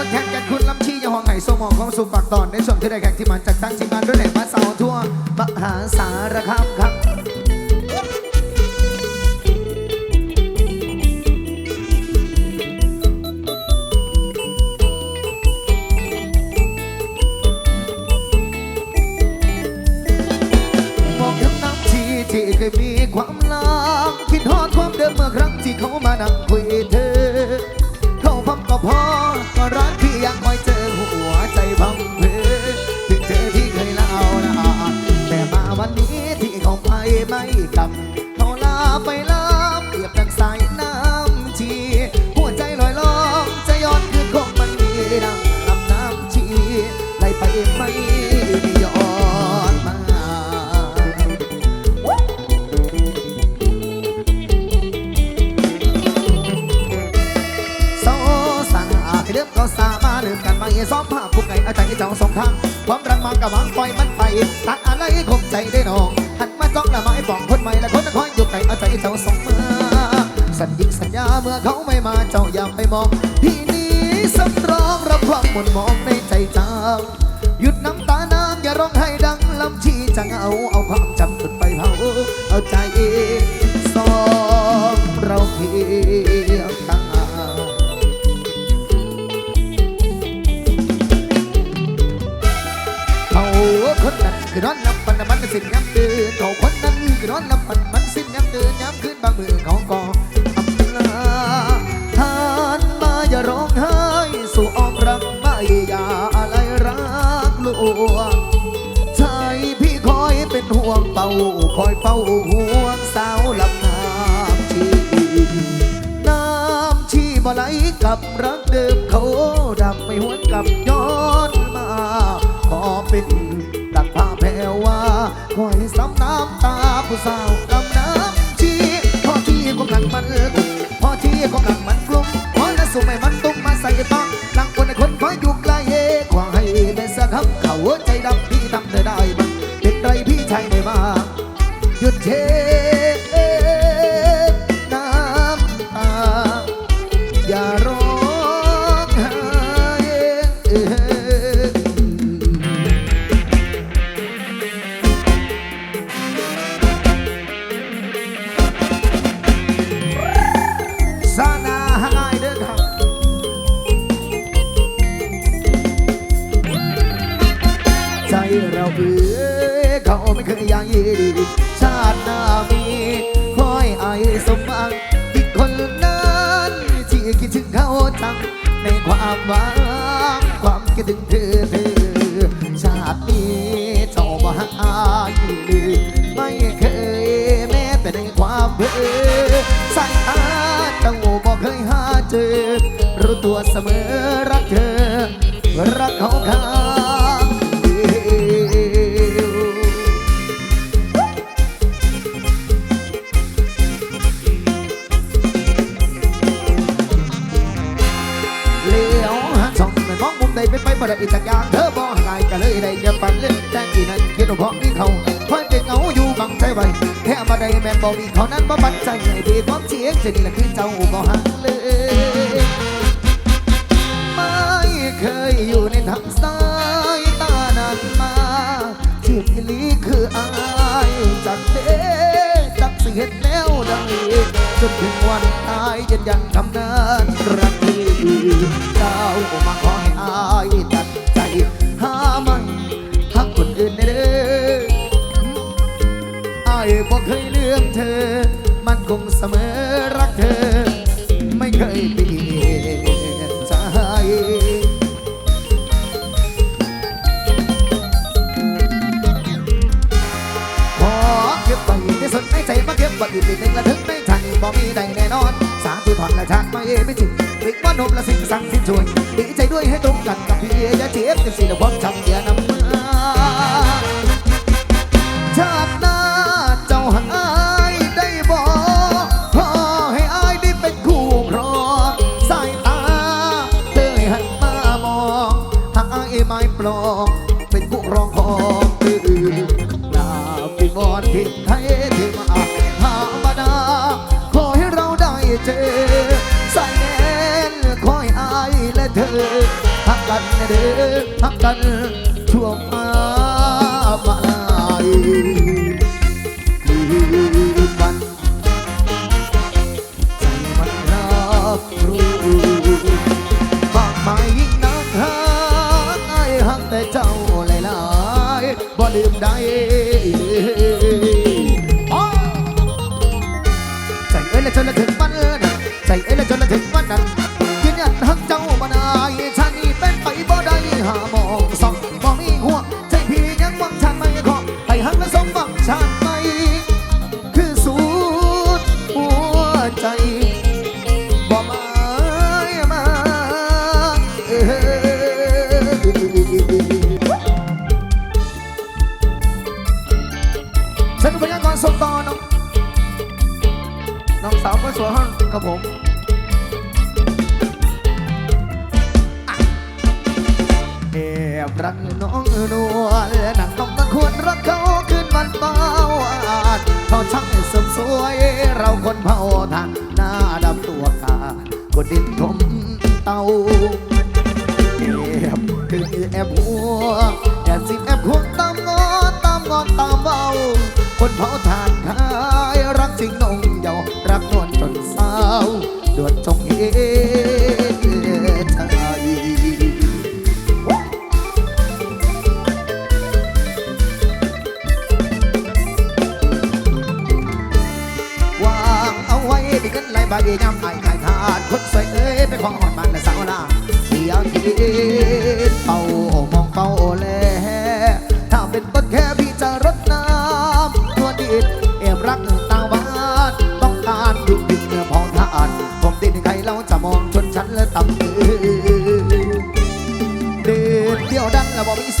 บทแข่งกันคุณลำชีอย่าห้องไห้สมองของสุฝากตอนในช่วงที่ได้แข่งที่มันจากตั้งทีมงานด้วยแหล่งมาเสาร์ทั่วมหาสารคามครับมองถึงน้ำชีที่เคยมีความลังคิดทอดความเดิมเมื่อครั้งที่เขามานั่งคุยเธอ เขาพังก็พอ รักพี่ยังคอยเจอหัวใจพังเพอถึงเธอที่เคยเล่านะแต่มาวันนี้ที่เขาไปไม่กลับ สามาเดิมกันมาซ้อมภาพผู้ไก่เอาใจเจ้าสองทางความรักมากกับวางปล่อยมันไปตัดอะไรคงใจได้น้องหันมาจ้องละไม้บอกคนใหม่และคนนั้นคอยอยู่ไก่เอาใจเจ้าสองมาสัญญิงสัญญาเมื่อเขาไม่มาเจ้าอย่าไปมองพี่นี้สำรองรับความหมุนมองในใจเจ้าหยุดน้ำตานางอย่าร้องไห้ดังลำชีจะเอาเอาความจำจุดไปเผาเอาใจสองเราเคือร้อนลำปันมันสิ้นย้ำตื่นเขาคนนั้นคือร้อนลำปันมันสิ้นย้ำตื่นย้ำคืนบางมือเขาก็อำลาทานมาอย่าร้องไห้สู่อ้อมรักไม่อย่าอะไรรักลวงใจพี่คอยเป็นห่วงเป่าคอยเป่าห่วงสาวลำน้ำชีน้ำชีบ่ไหลกับรักเดิมเขาดำไม่หวนกับย้อน คอยซ้ำน้ำตาผู้สาวกำน้ำชีพอที่กำลังมันกุมพอที่กำลังมันกลุ้มพอและสุไม่มันตุ้มมาใส่ต้องลังคนในคนคอยอยู่ไกลขวาให้เป็นสักคำเขาใจดำ เราเอ๋ยเขาไม่เคยยังยีดีชาติหน้ามีคอยไอสมบังอีกคนนั้นที่คิดถึงเขาจังในความหวังความคิดถึงเธอเธอชาตินี้เจ้าบ่หายไม่เคยแม้แต่ในความเพ้อสายตาเจ้าบ่เคยหาเจอรู้ตัวเสมอรักเธอรักเขาข้า ไว้แค่มาได้แม่นบ่มีเขานั้นบ่บันใจให้ดีความเสียงจะนี่แหละคือเจ้าบ่หันเลยไม่เคยอยู่ในทางสายตานานมาที่ที่ลีคืออายจากเด้จากสิเห็นแล้วได้จนถึงวันตายยืนยันคำนั้นรักที่เจ้ามาขอ บอกเคยเลือกเธอ มันคงเสมอรักเธอ ไม่เคยเปลี่ยนใจขอเก็บไว้ที่สุดในใจมาเก็บไว้อีกหนึ่งละถึงในใจบ่มีใดแน่นอน สาธุถอนและชาติไม่ไม่จริงวิกว่านมและสิ่งสั่งสิ้นช่วยดีใจด้วยให้ตรงกันกับพี่อย่าเจ็บกันสิแล้วความจำอย่านำ กกัน ดวดจงเอ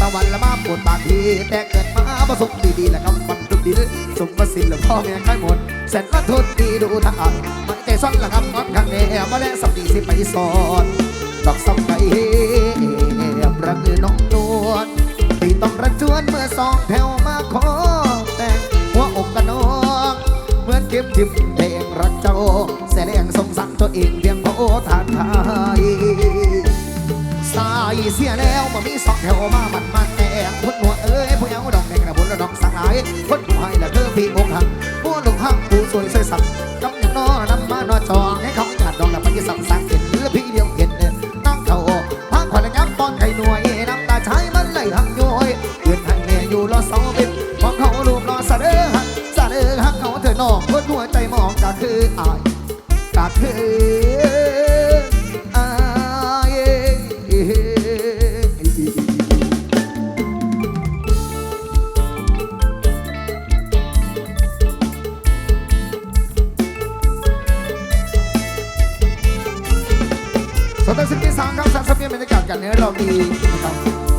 สวรรค์ละมาปวดบาทีแต่เกิดมาประสบดีๆและคำฟันทุกดีสมประสิทธิ์และพ่อแม่ค่ายหมดแสนมาทนดีดูทางอ่านไม่ใจซ่อนละคำงอนข้างแนวมาและสับดีสิไปสอนดอกสับไก่แอบรักน้องนวลที่ต้องระจวนเมื่อสองแถวมาขอแต่งหัวอกกันน้องเหมือนเข็มทิมเพลงรักเจ้าแสดงสงสารตัวเองเพียงเพราะทานทย สายเสียแล้วบ่มีสองแถวมามันมาแแต่งคนหัวเอ้ยผู้เยาดอกแดงระบุและดอกสายคนผู้ให้ละเธอพี่อกหักผู้ลุงหักผู้สวยสวยสักกำยังนอนำมานอจองให้เขาจัดดอกละไปสังสังเห็นและพี่เดียวเห็นน้ำเขาพักผ่อนย้ำป้อนไข่หน่วยน้ำตาใช้มันไหลหักย้อยเกินหักเนอยู่รอสองเป็นมองเขาลูกรอสะเด้อหักสะเด้อหักเขาเธอนอกคนหัวใจมองก็คืออาย สามครับสามสัปดาห์บรรยากาศกันเนี้เราดีนะครับ